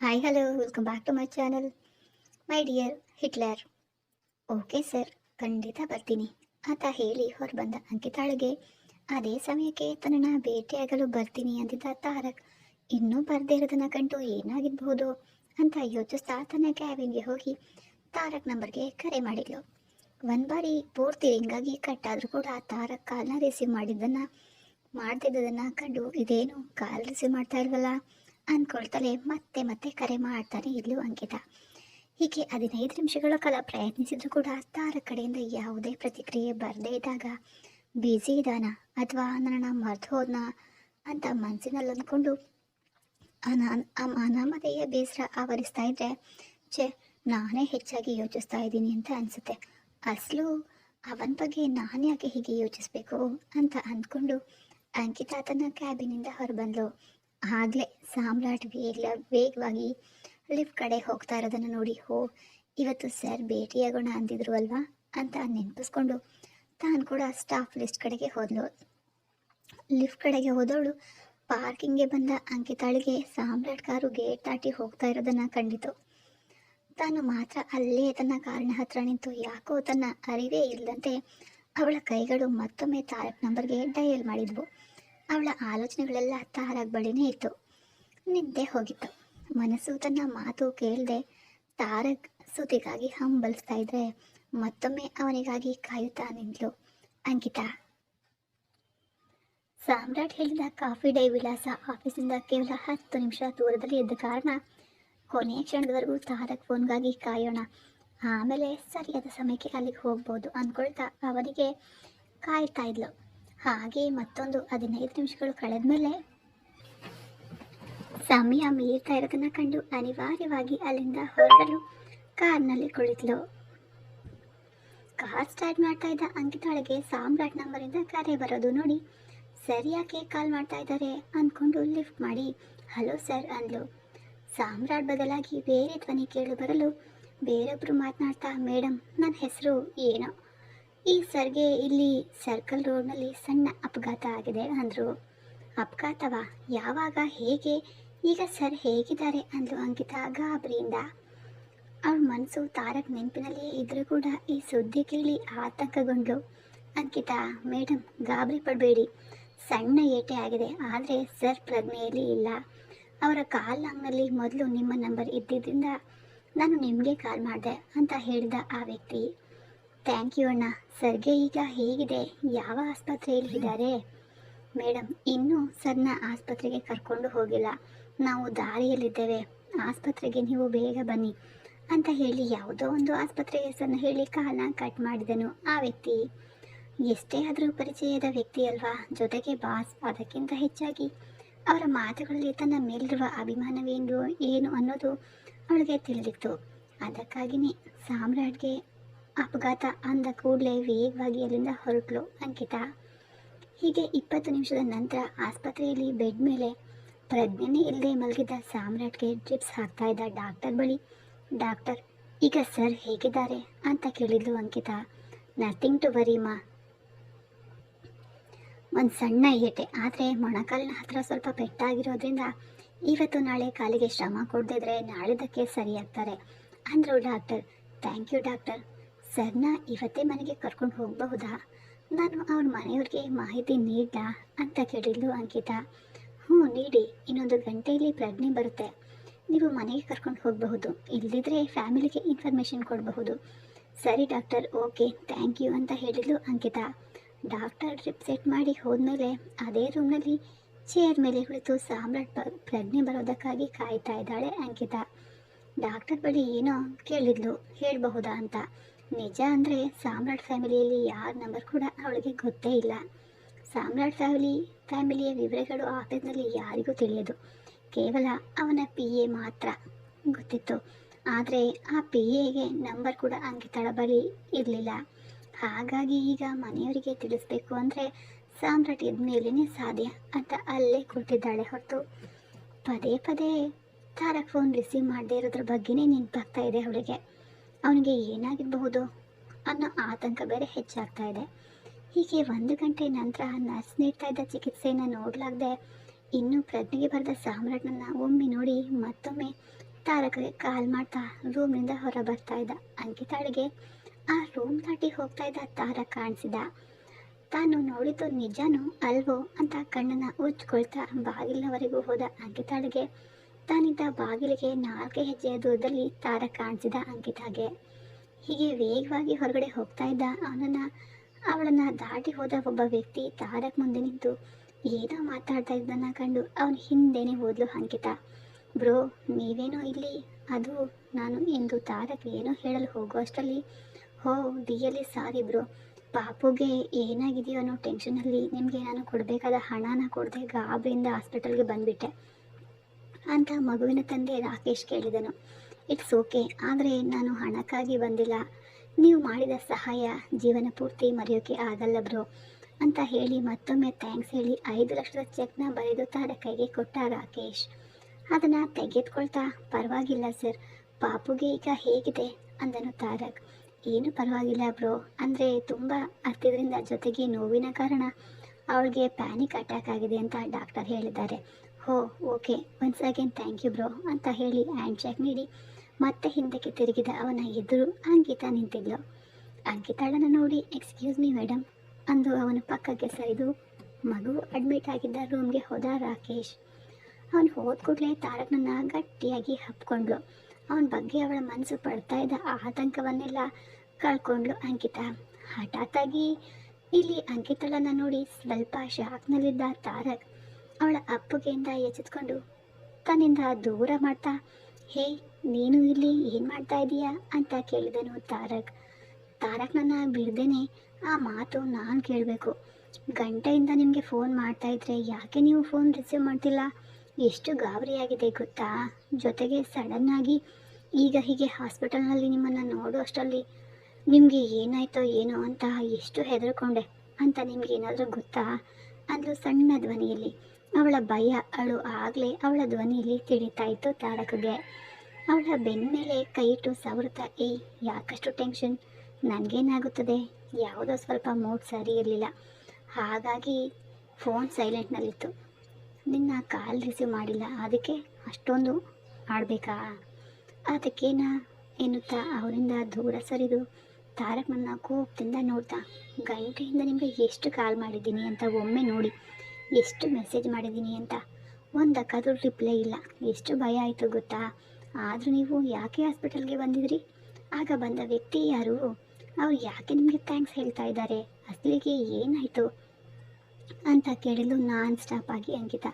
Hi hello welcome back to my channel my dear Hitler okay sir ಖಂಡಿತ ಬರ್ತೀನಿ. ಅಂತ ಹೇಳಿ ಹೊರಬಂದ ಅಂಕಿತಾಳಿಗೆ, ಅದೇ ಸಮಯಕ್ಕೆ ತನ್ನನ್ನು ಭೇಟಿಯಾಗಲು ಬರ್ತೀನಿ ಅಂದಿದ್ದ ತಾರಕ್. ಇನ್ನೂ ಬರ್ದೇ ಇರೋದನ್ನ ಕಂಡು ಏನಾಗಿರ್ಬಹುದು ಅಂತ ಯೋಚಿಸ್ತಾ ತನ್ನ ಕ್ಯಾಬಿನ್ಗೆ ಹೋಗಿ ತಾರಕ್ ನಂಬರ್ಗೆ ಕರೆ ಮಾಡಿದ್ಲು. ಒಂದು ಬಾರಿ ಪೂರ್ತಿ ರಿಂಗಾಗಿ ಆದರೂ ಕೂಡ ತಾರಕ್ ಕಾಲ್ನ ರಿಸೀವ್ ಮಾಡಿದ್ದನ್ನು, ಮಾಡ್ತಿದ್ದದನ್ನು ಕಂಡು ಇದೇನು ಕಾಲ್ ರಿಸೀವ್ ಮಾಡ್ತಾ ಇಲ್ವಲ್ಲ? ಅಂದ್ಕೊಳ್ತಲೇ ಮತ್ತೆ ಮತ್ತೆ ಕರೆ ಮಾಡ್ತಾನೆ ಇಲ್ಲೂ ಅಂಕಿತ. ಹೀಗೆ ಹದಿನೈದು ನಿಮಿಷಗಳ ಕಾಲ ಪ್ರಯತ್ನಿಸಿದ್ರು ಕೂಡ ತಾರ ಕಡೆಯಿಂದ ಯಾವುದೇ ಪ್ರತಿಕ್ರಿಯೆ ಬರದೇ ಇದ್ದಾಗ, ಬ್ಯುಸಿ ಇದಾನ ಅಥವಾ ನನ್ನ ಮರೆತು ಹೋದ್ನಾ? ಅಂತ ಮನಸ್ಸಿನಲ್ಲಿ ಅಂದ್ಕೊಂಡು ಅನಾ ಅನಾಮಧೇಯ ಬೇಸರ ಆವರಿಸ್ತಾ ಇದ್ರೆ, ಛೆ, ನಾನೇ ಹೆಚ್ಚಾಗಿ ಯೋಚಿಸ್ತಾ ಇದ್ದೀನಿ ಅಂತ ಅನಿಸುತ್ತೆ. ಅಸಲು ಅವನ ಬಗ್ಗೆ ನಾನು ಯಾಕೆ ಹೀಗೆ ಯೋಚಿಸ್ಬೇಕು? ಅಂತ ಅಂದ್ಕೊಂಡು ಅಂಕಿತಾ ತನ್ನ ಕ್ಯಾಬಿನಿಂದ ಹೊರಬಂದ್ಲು. ಆಗಲೇ ಸಾಮ್ರಾಟ್ ವೇಗ ವೇಗವಾಗಿ ಲಿಫ್ಟ್ ಕಡೆ ಹೋಗ್ತಾ ಇರೋದನ್ನು ನೋಡಿ, ಹೋ, ಇವತ್ತು ಸರ್ ಭೇಟಿಯಾಗೋಣ ಅಂದಿದ್ರು ಅಲ್ವಾ ಅಂತ ನೆನಪಿಸ್ಕೊಂಡು ತಾನು ಕೂಡ ಸ್ಟಾಫ್ ಲಿಸ್ಟ್ ಕಡೆಗೆ ಹೋದಳು ಲಿಫ್ಟ್ ಕಡೆಗೆ ಹೋದವಳು ಪಾರ್ಕಿಂಗ್ಗೆ ಬಂದ ಅಂಕಿತಾಳಿಗೆ ಸಾಮ್ರಾಟ್ ಕಾರು ಗೇಟ್ ದಾಟಿ ಹೋಗ್ತಾ ಇರೋದನ್ನ ಕಂಡಿತು. ತಾನು ಮಾತ್ರ ಅಲ್ಲೇ ತನ್ನ ಕಾರಿನ ಹತ್ರ ನಿಂತು ಯಾಕೋ ತನ್ನ ಅರಿವೇ ಇಲ್ಲದಂತೆ ಅವಳ ಕೈಗಳು ಮತ್ತೊಮ್ಮೆ ತಾರಕ್ ನಂಬರ್ಗೆ ಡಯಲ್ ಮಾಡಿದ್ವು. ಅವಳ ಆಲೋಚನೆಗಳೆಲ್ಲ ತಾರಕ್ ಬಳಿನೇ ಇತ್ತು. ನಿದ್ದೆ ಹೋಗಿತ್ತು. ಮನಸ್ಸು ತನ್ನ ಮಾತು ಕೇಳದೆ ತಾರಕ್ ಸುದ್ದಿಗಾಗಿ ಹಂಬಲಿಸ್ತಾ ಇದ್ರೆ ಮತ್ತೊಮ್ಮೆ ಅವನಿಗಾಗಿ ಕಾಯುತ್ತಾ ನಿಂತಳು ಅಂಕಿತಾ. ಸಾಮ್ರಾಟ್ ಹೇಳಿದ ಕಾಫಿ ಡೇ ವಿಳಾಸ ಆಫೀಸಿಂದ ಕೇವಲ ಹತ್ತು ನಿಮಿಷ ದೂರದಲ್ಲಿ ಇದ್ದ ಕಾರಣ ಕೊನೆಯ ಕ್ಷಣದವರೆಗೂ ತಾರಕ್ ಫೋನ್ಗಾಗಿ ಕಾಯೋಣ. ಆಮೇಲೆ ಸರಿಯಾದ ಸಮಯಕ್ಕೆ ಅಲ್ಲಿಗೆ ಹೋಗ್ಬೋದು ಅಂದ್ಕೊಳ್ತಾ ಅವನಿಗೆ ಕಾಯ್ತಾ ಇದ್ಲು. ಹಾಗೆ ಮತ್ತೊಂದು ಹದಿನೈದು ನಿಮಿಷಗಳು ಕಳೆದ ಮೇಲೆ ಸಮಯ ಮೀರ್ತಾ ಇರೋದನ್ನು ಕಂಡು ಅನಿವಾರ್ಯವಾಗಿ ಅಲ್ಲಿಂದ ಹೊರಡಲು ಕಾರ್ನಲ್ಲಿ ಕುಳಿತಳು. ಕಾರ್ ಸ್ಟಾರ್ಟ್ ಮಾಡ್ತಾ ಇದ್ದ ಅಂಕಿತಾಳಿಗೆ ಸಾಮ್ರಾಟ್ ನಂಬರಿಂದ ಕರೆ ಬರೋದು ನೋಡಿ, ಸರಿ ಯಾಕೆ ಕಾಲ್ ಮಾಡ್ತಾ ಇದ್ದಾರೆ? ಅಂದ್ಕೊಂಡು ಲಿಫ್ಟ್ ಮಾಡಿ ಹಲೋ ಸರ್ ಅಂದ್ಲು. ಸಾಮ್ರಾಟ್ ಬದಲಾಗಿ ಬೇರೆ ಧ್ವನಿ ಕೇಳಿ ಬರಲು ಬೇರೊಬ್ಬರು ಮಾತನಾಡ್ತಾ ಮೇಡಮ್ ನನ್ನ ಹೆಸರು ಏನೋ. ಈ ಸರ್ಗೆ ಇಲ್ಲಿ ಸರ್ಕಲ್ ರೋಡ್ನಲ್ಲಿ ಸಣ್ಣ ಅಪಘಾತ ಆಗಿದೆ ಅಂದರು. ಅಪಘಾತವ? ಯಾವಾಗ? ಹೇಗೆ? ಈಗ ಸರ್ ಹೇಗಿದ್ದಾರೆ ಅಂದರು ಅಂಕಿತಾ ಗಾಬರಿಯಿಂದ. ಅವ್ರ ಮನಸ್ಸು ತಾರಕ್ ನೆನಪಿನಲ್ಲಿಯೇ ಇದ್ರೂ ಕೂಡ ಈ ಸುದ್ದಿ ಕೇಳಿ ಆತಂಕಗೊಂಡ್ಲು. ಅಂಕಿತಾ ಮೇಡಮ್ ಗಾಬರಿ ಪಡಬೇಡಿ. ಸಣ್ಣ ಏಟೆ ಆಗಿದೆ, ಆದರೆ ಸರ್ ಪ್ರಜ್ಞೆಯಲ್ಲಿ ಇಲ್ಲ. ಅವರ ಕಾಲ್ ಲಾಂಗ್ನಲ್ಲಿ ಮೊದಲು ನಿಮ್ಮ ನಂಬರ್ ಇದ್ದಿದ್ದರಿಂದ ನಾನು ನಿಮಗೆ ಕಾಲ್ ಮಾಡಿದೆ ಅಂತ ಹೇಳಿದ ಆ ವ್ಯಕ್ತಿ. ಥ್ಯಾಂಕ್ ಯು ಅಣ್ಣ. ಸರ್ಗೆ ಈಗ ಹೇಗಿದೆ? ಯಾವ ಆಸ್ಪತ್ರೆಯಲ್ಲಿ ಇದ್ದಾರೆ? ಮೇಡಮ್ ಇನ್ನೂ ಸರ್ನ ಆಸ್ಪತ್ರೆಗೆ ಕರ್ಕೊಂಡು ಹೋಗಿಲ್ಲ. ನಾವು ದಾರಿಯಲ್ಲಿದ್ದೇವೆ. ಆಸ್ಪತ್ರೆಗೆ ನೀವು ಬೇಗ ಬನ್ನಿ ಅಂತ ಹೇಳಿ ಯಾವುದೋ ಒಂದು ಆಸ್ಪತ್ರೆ ಹೆಸರನ್ನು ಹೇಳಿ ಕಾಲನ್ನ ಕಟ್ ಮಾಡಿದನು ಆ ವ್ಯಕ್ತಿ. ಎಷ್ಟೇ ಆದರೂ ಪರಿಚಯದ ವ್ಯಕ್ತಿ ಅಲ್ವಾ? ಜೊತೆಗೆ ಬಾಸ್ ಅದಕ್ಕಿಂತ ಹೆಚ್ಚಾಗಿ ಅವರ ಮಾತುಗಳಲ್ಲಿ ತನ್ನ ಮೇಲಿರುವ ಅಭಿಮಾನವೇನು, ಏನು ಅನ್ನೋದು ಅವಳಿಗೆ ತಿಳಿದಿತ್ತು. ಅದಕ್ಕಾಗಿಯೇ ಸಾಮ್ರಾಟ್ಗೆ ಅಪಘಾತ ಅಂದ ಕೂಡಲೇ ವೇಗವಾಗಿ ಅಲ್ಲಿಂದ ಹೊರಟಳು ಅಂಕಿತಾ. ಹೀಗೆ ಇಪ್ಪತ್ತು ನಿಮಿಷದ ನಂತರ ಆಸ್ಪತ್ರೆಯಲ್ಲಿ ಬೆಡ್ ಮೇಲೆ ಪ್ರಜ್ಞೆನೇ ಇಲ್ಲದೆ ಮಲಗಿದ್ದ ಸಾಮ್ರಾಟ್ಗೆ ಡ್ರಿಪ್ಸ್ ಹಾಕ್ತಾ ಇದ್ದ ಡಾಕ್ಟರ್ ಬಳಿ, ಡಾಕ್ಟರ್, ಈಗ ಸರ್ ಹೇಗಿದ್ದಾರೆ? ಅಂತ ಕೇಳಿದ್ಲು ಅಂಕಿತಾ. ನಥಿಂಗ್ ಟು ವರಿ, ಮಾ. ಒಂದು ಸಣ್ಣ ಏಟೆ ಆದರೆ ಮೊಣಕಾಲಿನ ಹತ್ರ ಸ್ವಲ್ಪ ಪೆಟ್ಟಾಗಿರೋದ್ರಿಂದ ಇವತ್ತು ನಾಳೆ ಕಾಲಿಗೆ ಶ್ರಮ ಕೊಡದಿದ್ರೆ ನಾಳಿದ್ದಕ್ಕೆ ಸರಿಯಾಗ್ತಾರೆ, ಅಂದರು ಡಾಕ್ಟರ್. Thank you doctor. ಸರ್ನ ಇವತ್ತೇ ಮನೆಗೆ ಕರ್ಕೊಂಡು ಹೋಗಬಹುದಾ? ನಾನು ಅವ್ರ ಮನೆಯವ್ರಿಗೆ ಮಾಹಿತಿ ನೀಡ ಅಂತ ಕೇಳಿದ್ಲು ಅಂಕಿತಾ. ಹ್ಞೂ, ನೀಡಿ. ಇನ್ನೊಂದು ಗಂಟೆಯಲ್ಲಿ ಪ್ರಜ್ಞೆ ಬರುತ್ತೆ. ನೀವು ಮನೆಗೆ ಕರ್ಕೊಂಡು ಹೋಗಬಹುದು. ಇಲ್ಲದಿದ್ದರೆ ಫ್ಯಾಮಿಲಿಗೆ ಇನ್ಫಾರ್ಮೇಷನ್ ಕೊಡಬಹುದು. ಸರಿ, ಡಾಕ್ಟರ್. ಓಕೆ, ಥ್ಯಾಂಕ್ ಯು ಅಂತ ಹೇಳಿದ್ಲು ಅಂಕಿತಾ. ಡಾಕ್ಟರ್ ಟ್ರಿಪ್ ಸೆಟ್ ಮಾಡಿ ಹೋದ್ಮೇಲೆ ಅದೇ ರೂಮ್ನಲ್ಲಿ ಚೇರ್ ಮೇಲೆ ಕುಳಿತು ಸಾಮ್ರಾಟ್ ಪ್ರಜ್ಞೆ ಬರೋದಕ್ಕಾಗಿ ಕಾಯ್ತಾ ಇದ್ದಾಳೆ ಅಂಕಿತಾ. ಡಾಕ್ಟರ್ ಬಳಿ ಏನೋ ಕೇಳಿದ್ಲು. ಹೇಳಬಹುದಾ ಅಂತ. ನಿಜ ಅಂದರೆ ಸಾಮ್ರಾಟ್ ಫ್ಯಾಮಿಲಿಯಲ್ಲಿ ಯಾರ ನಂಬರ್ ಕೂಡ ಅವಳಿಗೆ ಗೊತ್ತೇ ಇಲ್ಲ. ಸಾಮ್ರಾಟ್ ಫ್ಯಾಮಿಲಿ, ಫ್ಯಾಮಿಲಿಯ ವಿವರಗಳು ಆಫೀಸ್ನಲ್ಲಿ ಯಾರಿಗೂ ತಿಳಿಯದು. ಕೇವಲ ಅವನ ಪಿ ಎ ಮಾತ್ರ ಗೊತ್ತಿತ್ತು. ಆದರೆ ಆ ಪಿ ಎಗೆ ನಂಬರ್ ಕೂಡ ಅಂಕಿತಳ ಬಳಿ ಇರಲಿಲ್ಲ. ಹಾಗಾಗಿ ಈಗ ಮನೆಯವರಿಗೆ ತಿಳಿಸ್ಬೇಕು ಅಂದರೆ ಸಾಮ್ರಾಟ್ ಇದ್ದ ಮೇಲೇ ಸಾಧ್ಯ ಅಂತ ಅಲ್ಲೇ ಕೂತಿದ್ದಾಳೆ ಹೊರತು. ಪದೇ ಪದೇ ತಾರಕ್ ಫೋನ್ ರಿಸೀವ್ ಮಾಡದೇ ಇರೋದ್ರ ಬಗ್ಗೆನೇ ನೆನಪಾಗ್ತಾ ಇದೆ ಅವಳಿಗೆ. ಅವನಿಗೆ ಏನಾಗಿರಬಹುದು ಅನ್ನೋ ಆತಂಕ ಬೇರೆ ಹೆಚ್ಚಾಗ್ತಾ ಇದೆ. ಹೀಗೆ ಒಂದು ಗಂಟೆ ನಂತರ ನರ್ಸ್ ನೀಡ್ತಾ ಇದ್ದ ಚಿಕಿತ್ಸೆಯನ್ನು ನೋಡಲಾಗದೆ ಇನ್ನೂ ಪ್ರಜ್ಞೆಗೆ ಬರೆದ ಸಾಮ್ರಾಟ್ನನ್ನ ಒಮ್ಮೆ ನೋಡಿ ಮತ್ತೊಮ್ಮೆ ತಾರಕಿಗೆ ಕಾಲ್ ಮಾಡ್ತಾ ರೂಮ್ನಿಂದ ಹೊರ ಬರ್ತಾ ಇದ್ದ ಅಂಕಿತಾಳಿಗೆ ಆ ರೂಮ್ ದಾಟಿ ಹೋಗ್ತಾ ಇದ್ದ ತಾರ ಕಾಣಿಸಿದ. ತಾನು ನೋಡಿದ್ದು ನಿಜಾನು ಅಲ್ವೋ ಅಂತ ಕಣ್ಣನ್ನು ಉಜ್ಕೊಳ್ತಾ ಬಾಗಿಲಿನವರೆಗೂ ಹೋದ ಅಂಕಿತಾಳಿಗೆ ತಾನಿದ್ದ ಬಾಗಿಲಿಗೆ ನಾಲ್ಕು ಹೆಜ್ಜೆಯ ದೂರದಲ್ಲಿ ತಾರ ಕಾಣಿಸಿದ ಅಂಕಿತಾಗೆ. ಹೀಗೆ ವೇಗವಾಗಿ ಹೊರಗಡೆ ಹೋಗ್ತಾ ಇದ್ದ ಅವನನ್ನ ಅವಳನ್ನ ದಾಟಿ ಹೋದ ಒಬ್ಬ ವ್ಯಕ್ತಿ ತಾರಕ್ ಮುಂದೆ ನಿಂತು ಏನೋ ಮಾತಾಡ್ತಾ ಇದ್ದನ್ನ ಕಂಡು ಅವನ ಹಿಂದೆನೆ ಹೋದ್ಲು ಅಂಕಿತ. ಬ್ರೋ, ನೀವೇನೋ ಇಲ್ಲಿ? ಅದು ನಾನು ಎಂದು ತಾರಕ್ ಏನೋ ಹೇಳಲು ಹೋಗುವಷ್ಟರಲ್ಲಿ, ಹೋ ರಿಯಲಿ ಸಾರಿ ಬ್ರೋ. ಪಾಪುಗೆ ಏನಾಗಿದೆಯೋ ಅನ್ನೋ ಟೆನ್ಷನಲ್ಲಿ ನಿಮಗೆ ನಾನು ಕೊಡಬೇಕಾದ ಹಣನ ಕೊಡದೆ ಗಾಬರಿಯಿಂದ ಹಾಸ್ಪಿಟಲ್ಗೆ ಬಂದುಬಿಟ್ಟೆ. ಅಂತ ಮಗುವಿನ ತಂದೆ ರಾಕೇಶ್ ಕೇಳಿದನು. ಇಟ್ಸ್ ಓಕೆ, ಆದರೆ ನಾನು ಹಣಕ್ಕಾಗಿ ಬಂದಿಲ್ಲ. ನೀವು ಮಾಡಿದ ಸಹಾಯ ಜೀವನ ಪೂರ್ತಿ ಮರೆಯೋಕೆ ಆಗಲ್ಲ ಬ್ರೋ ಅಂತ ಹೇಳಿ ಮತ್ತೊಮ್ಮೆ ಥ್ಯಾಂಕ್ಸ್ ಹೇಳಿ ಐದು ಲಕ್ಷದ ಚೆಕ್ನ ಬರೆದು ತಾರ ಕೈಗೆ ಕೊಟ್ಟ ರಾಕೇಶ್. ಅದನ್ನು ತೆಗೆದುಕೊಳ್ತಾ ಪರವಾಗಿಲ್ಲ ಸರ್, ಪಾಪುಗೆ ಈಗ ಹೇಗಿದೆ? ಅಂದನು ತಾರಕ್. ಏನು ಪರವಾಗಿಲ್ಲ ಬ್ರೋ, ಅಂದರೆ ತುಂಬ ಹತ್ತಿದ್ರಿಂದ ಜೊತೆಗೆ ನೋವಿನ ಕಾರಣ. ಅವಳಿಗೆ ಪ್ಯಾನಿಕ್ ಅಟ್ಯಾಕ್ ಆಗಿದೆ ಅಂತ ಡಾಕ್ಟರ್ ಹೇಳಿದ್ದಾರೆ. ಹೋ okay. Once again thank you bro ಅಂತ ಹೇಳಿ ಹ್ಯಾಂಡ್ ಶೇಕ್ ನೀಡಿ. ಮತ್ತೆ ಹಿಂದಕ್ಕೆ ತಿರುಗಿದ ಅವನ ಎದುರು ಅಂಕಿತಾ ನಿಂತಿದ್ಲು. ಅಂಕಿತಾಳನ್ನು ನೋಡಿ ಎಕ್ಸ್ಕ್ಯೂಸ್ ಮೀ ಮೇಡಮ್ ಅಂದು ಅವನ ಪಕ್ಕಕ್ಕೆ ಸರಿದು, ಮಗು ಅಡ್ಮಿಟ್ ಆಗಿದ್ದ ರೂಮ್ಗೆ ಹೋದ ರಾಕೇಶ್. ಅವನು ಹೋದ ಕೂಡಲೇ ತಾರಕನನ್ನ ಗಟ್ಟಿಯಾಗಿ ಹಪ್ಕೊಂಡ್ಲು. ಅವನ ಬಗ್ಗೆ ಅವಳ ಮನಸ್ಸು ಪಡ್ತಾ ಇದ್ದ ಆತಂಕವನ್ನೆಲ್ಲ ಕಳ್ಕೊಂಡ್ಲು ಅಂಕಿತಾ. ಹಠಾತ್ತಾಗಿ ಇಲ್ಲಿ ಅಂಕಿತಳನ್ನ ನೋಡಿ ಸ್ವಲ್ಪ ಶಾಕ್ನಲ್ಲಿದ್ದ ತಾರಕ್. ಅವಳ ಅಪ್ಪುಗೆಯಿಂದ ಎಚ್ಚೆತ್ಕೊಂಡು ತನ್ನಿಂದ ದೂರ ಮಾಡ್ತಾ, ಹೇ, ನೀನು ಇಲ್ಲಿ ಏನು ಮಾಡ್ತಾ ಇದೀಯಾ? ಅಂತ ಕೇಳಿದನು ತಾರಕ್. ತಾರಕ್ ನನ್ನ ಬಿಡ್ದೇನೆ ಆ ಮಾತು ನಾನು ಕೇಳಬೇಕು. ಗಂಟೆಯಿಂದ ನಿಮಗೆ ಫೋನ್ ಮಾಡ್ತಾ ಇದ್ರೆ ಯಾಕೆ ನೀವು ಫೋನ್ ರಿಸೀವ್ ಮಾಡ್ತಿಲ್ಲ? ಎಷ್ಟು ಗಾಬರಿಯಾಗಿದೆ ಗೊತ್ತಾ? ಜೊತೆಗೆ ಸಡನ್ನಾಗಿ ಈಗ ಹೀಗೆ ಹಾಸ್ಪಿಟಲ್ನಲ್ಲಿ ನಿಮ್ಮನ್ನು ನೋಡೋ ಅಷ್ಟರಲ್ಲಿ ನಿಮಗೆ ಏನಾಯ್ತೋ ಏನೋ ಅಂತ ಎಷ್ಟು ಹೆದರ್ಕೊಂಡೆ ಅಂತ ನಿಮ್ಗೆ ಏನಾದರೂ ಗೊತ್ತಾ? ಅಂದರು ಸಣ್ಣ ಧ್ವನಿಯಲ್ಲಿ. ಅವಳ ಭಯ ಅಳು ಆಗಲೇ ಅವಳ ಧ್ವನಿಯಲ್ಲಿ ತಿಳಿತಾ ಇತ್ತು ತಾರಕಗೆ. ಅವಳ ಬೆನ್ನ ಮೇಲೆ ಇಟ್ಟು ಸವರುತ್ತಾ, ಏಯ್, ಯಾಕಷ್ಟು ಟೆನ್ಷನ್? ನನಗೇನಾಗುತ್ತದೆ? ಯಾವುದೋ ಸ್ವಲ್ಪ ಮೂಡ್ ಸರಿ ಇರಲಿಲ್ಲ. ಹಾಗಾಗಿ ಫೋನ್ ಸೈಲೆಂಟ್ನಲ್ಲಿತ್ತು. ನಿನ್ನ ಕಾಲ್ ರಿಸೀವ್ ಮಾಡಿಲ್ಲ. ಅದಕ್ಕೆ ಅಷ್ಟೊಂದು ಆಡಬೇಕಾ? ಅದಕ್ಕೇನ? ಎನ್ನುತ್ತಾ ಅವರಿಂದ ದೂರ ಸರಿದು ತಾರಕ್ ನನ್ನ ಕೋಪದಿಂದ ನೋಡ್ತಾ, ಗಂಟೆಯಿಂದ ನಿಮಗೆ ಎಷ್ಟು ಕಾಲ್ ಮಾಡಿದ್ದೀನಿ ಅಂತ ಒಮ್ಮೆ ನೋಡಿ. ಎಷ್ಟು ಮೆಸೇಜ್ ಮಾಡಿದ್ದೀನಿ ಅಂತ. ಒಂದಕ್ಕಾದರೂ ರಿಪ್ಲೈ ಇಲ್ಲ. ಎಷ್ಟು ಭಯ ಆಯಿತು ಗೊತ್ತಾ? ಆದರೂ ನೀವು ಯಾಕೆ ಹಾಸ್ಪಿಟಲ್ಗೆ ಬಂದಿದ್ರಿ? ಆಗ ಬಂದ ವ್ಯಕ್ತಿ ಯಾರು? ಅವ್ರು ಯಾಕೆ ನಿಮಗೆ ಥ್ಯಾಂಕ್ಸ್ ಹೇಳ್ತಾ ಇದ್ದಾರೆ? ಅಸಲಿಗೆ ಏನಾಯಿತು? ಅಂತ ಕೇಳಲು ನಾನ್ ಸ್ಟಾಪ್ ಆಗಿ ಅಂಕಿತ.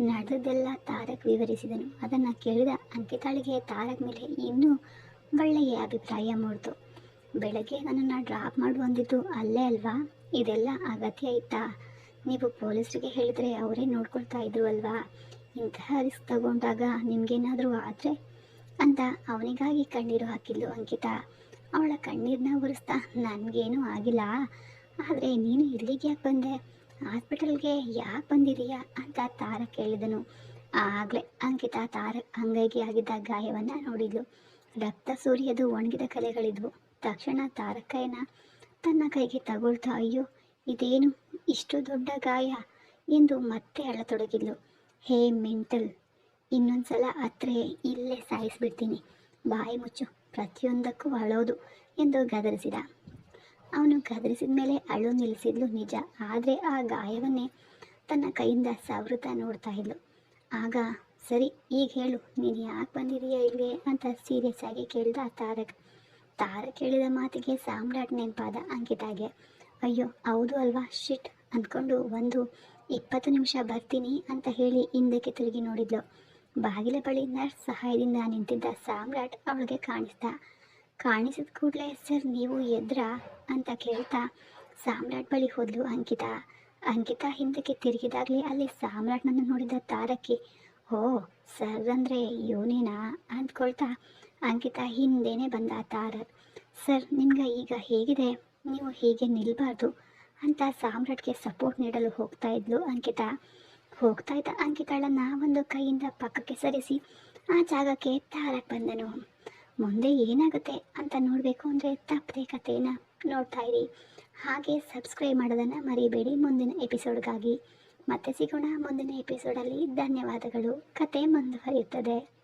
ನಡೆದೆಲ್ಲ ತಾರಕ್ ವಿವರಿಸಿದನು. ಅದನ್ನು ಕೇಳಿದ ಅಂಕಿತಾಳಿಗೆ ತಾರಕ್ ಮೇಲೆ ಇನ್ನೂ ಒಳ್ಳೆಯ ಅಭಿಪ್ರಾಯ ಮೂಡ್ತು. ಬೆಳಗ್ಗೆ ನನ್ನನ್ನು ಡ್ರಾಪ್ ಮಾಡು ಅಂದಿದ್ದು ಅಲ್ಲೇ ಅಲ್ವಾ? ಇದೆಲ್ಲ ಅಗತ್ಯ ಇತ್ತಾ? ನೀವು ಪೊಲೀಸರಿಗೆ ಹೇಳಿದರೆ ಅವರೇ ನೋಡ್ಕೊಳ್ತಾ ಇದ್ರು ಅಲ್ವಾ? ಇಂತಹ ರಿಸ್ಕ್ ತಗೊಂಡಾಗ ನಿಮಗೇನಾದರೂ ಆದರೆ? ಅಂತ ಅವನಿಗಾಗಿ ಕಣ್ಣೀರು ಹಾಕಿದ್ಲು ಅಂಕಿತ. ಅವಳ ಕಣ್ಣೀರನ್ನ ಒರೆಸ್ತಾ, ನನಗೇನೂ ಆಗಿಲ್ಲ. ಆದರೆ ನೀನು ಇಲ್ಲಿಗೆ ಯಾಕೆ ಬಂದೆ? ಹಾಸ್ಪಿಟಲ್ಗೆ ಯಾಕೆ ಬಂದಿದೀಯಾ? ಅಂತ ತಾರ ಕೇಳಿದನು. ಆಗಲೇ ಅಂಕಿತ ತಾರ ಅಂಗೈಗೆ ಆಗಿದ್ದ ಗಾಯವನ್ನು ನೋಡಿದ್ಲು. ರಕ್ತ ಸೂರ್ಯದು ಒಣಗಿದ ಕಲೆಗಳಿದ್ವು. ತಕ್ಷಣ ತಾರಕ್ಕಯ್ಯನ ತನ್ನ ಕೈಗೆ ತಗೊಳ್ತಾ, ಅಯ್ಯೋ ಇದೇನು ಇಷ್ಟು ದೊಡ್ಡ ಗಾಯ ಎಂದು ಮತ್ತೆ ಅಳತೊಡಗಿದ್ಲು. ಹೇ ಮೆಂಟಲ್, ಇನ್ನೊಂದ್ಸಲ ಹತ್ರ ಇಲ್ಲೇ ಸಾಯಿಸ್ಬಿಡ್ತೀನಿ. ಬಾಯಿ ಮುಚ್ಚು, ಪ್ರತಿಯೊಂದಕ್ಕೂ ಅಳೋದು ಎಂದು ಗದರಿಸಿದ. ಅವನು ಗದರಿಸಿದ ಮೇಲೆ ಅಳು ನಿಲ್ಲಿಸಿದ್ಲು ನಿಜ, ಆದರೆ ಆ ಗಾಯವನ್ನೇ ತನ್ನ ಕೈಯಿಂದ ಸವೃತ ನೋಡ್ತಾ ಇದ್ಲು. ಆಗ, ಸರಿ, ಈಗ ಹೇಳು, ನೀನು ಯಾಕೆ ಬಂದಿದೀಯಾ ಇಲ್ಲಿಗೆ ಅಂತ ಸೀರಿಯಸ್ ಆಗಿ ಕೇಳಿದ ತಾರಕ್. ತಾರಕ್ ಕೇಳಿದ ಮಾತಿಗೆ ಸಾಮ್ರಾಟ್ ನೆನಪಾದ ಅಂಕಿತಾಗೆ. ಅಯ್ಯೋ, ಹೌದು ಅಲ್ವಾ? ಶಿಟ್ ಅಂದ್ಕೊಂಡು ಒಂದು ಇಪ್ಪತ್ತು ನಿಮಿಷ ಬರ್ತೀನಿ ಅಂತ ಹೇಳಿ ಹಿಂದಕ್ಕೆ ತಿರುಗಿ ನೋಡಿದ್ಲು. ಬಾಗಿಲ ಬಳಿ ನರ್ಸ್ ಸಹಾಯದಿಂದ ನಿಂತಿದ್ದ ಸಾಮ್ರಾಟ್ ಅವಳಿಗೆ ಕಾಣಿಸ್ತಾ, ಕಾಣಿಸಿದ ಕೂಡಲೇ ಸರ್ ನೀವು ಎದ್ರಾ? ಅಂತ ಕೇಳ್ತಾ ಸಾಮ್ರಾಟ್ ಬಳಿ ಹೋದ್ಲು ಅಂಕಿತಾ. ಅಂಕಿತಾ ಹಿಂದಕ್ಕೆ ತಿರುಗಿದಾಗಲೇ ಅಲ್ಲಿ ಸಾಮ್ರಾಟ್ನನ್ನು ನೋಡಿದ ತಾರಕ್ಕಿ ಓ, ಸರ್ ಅಂದರೆ ಇವನೇನಾ ಅಂದ್ಕೊಳ್ತಾ ಅಂಕಿತಾ ಹಿಂದೇನೆ ಬಂದ ತಾರ. ಸರ್, ನಿಮ್ಗೆ ಈಗ ಹೇಗಿದೆ? ನೀವು ಹೀಗೆ ನಿಲ್ಬಾರ್ದು ಅಂತ ಸಾಮ್ರಾಟ್ಗೆ ಸಪೋರ್ಟ್ ನೀಡಲು ಹೋಗ್ತಾ ಇದ್ಲು ಅಂಕಿತಾ. ಹೋಗ್ತಾ ಇದ್ದ ಅಂಕಿತಾಳನ್ನ ಒಂದು ಕೈಯಿಂದ ಪಕ್ಕಕ್ಕೆ ಸರಿಸಿ ಆ ಜಾಗಕ್ಕೆ ತಾರಕ್ ಬಂದನು. ಮುಂದೆ ಏನಾಗುತ್ತೆ ಅಂತ ನೋಡಬೇಕು ಅಂದರೆ ತಪ್ಪದೆ ಕಥೆನ ನೋಡ್ತಾ ಇರಿ. ಹಾಗೆ ಸಬ್ಸ್ಕ್ರೈಬ್ ಮಾಡೋದನ್ನು ಮರಿಬೇಡಿ ಮುಂದಿನ ಎಪಿಸೋಡ್ಗಾಗಿ ಮತ್ತೆ ಸಿಗೋಣ ಮುಂದಿನ ಎಪಿಸೋಡಲ್ಲಿ ಧನ್ಯವಾದಗಳು. ಕತೆ ಮುಂದುವರಿಯುತ್ತದೆ.